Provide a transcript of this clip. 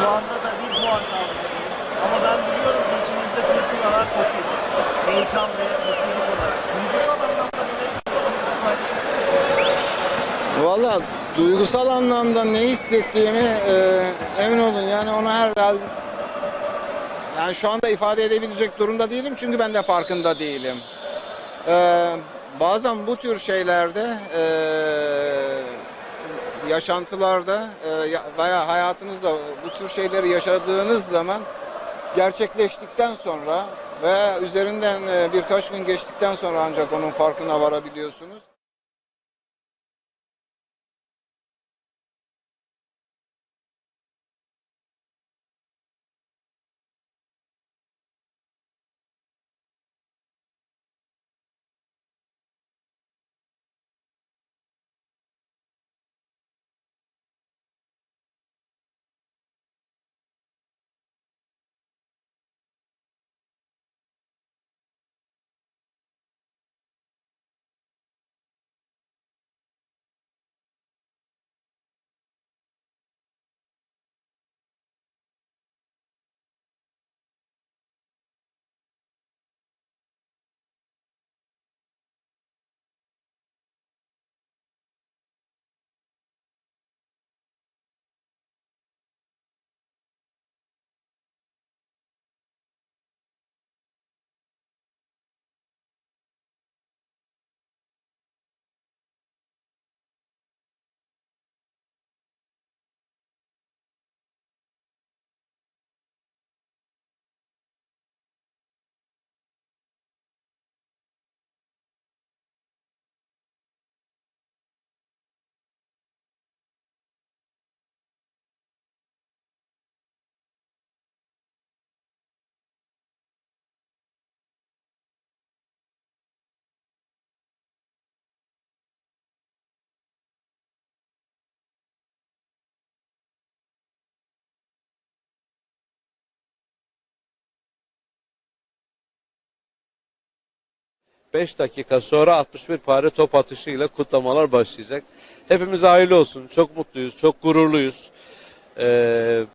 Şu anda da bir puan kaldırırız. Ama ben biliyorum ki içimizde fırtınalar kopuyor. Heyecan ve mutluluk olarak. Duygusal anlamda neler hissettiğinizi paylaşabilir? Valla duygusal anlamda ne hissettiğimi e, emin olun yani onu herhalde yani şu anda ifade edebilecek durumda değilim çünkü ben de farkında değilim. E, bazen bu tür şeylerde e, yaşantılarda ya- veya hayatınızda bu tür şeyleri yaşadığınız zaman gerçekleştikten sonra veya üzerinden e, birkaç gün geçtikten sonra ancak onun farkına varabiliyorsunuz. Beş dakika sonra 61 pare top atışıyla kutlamalar başlayacak. Hepimize hayırlı olsun. Çok mutluyuz, çok gururluyuz. Ee,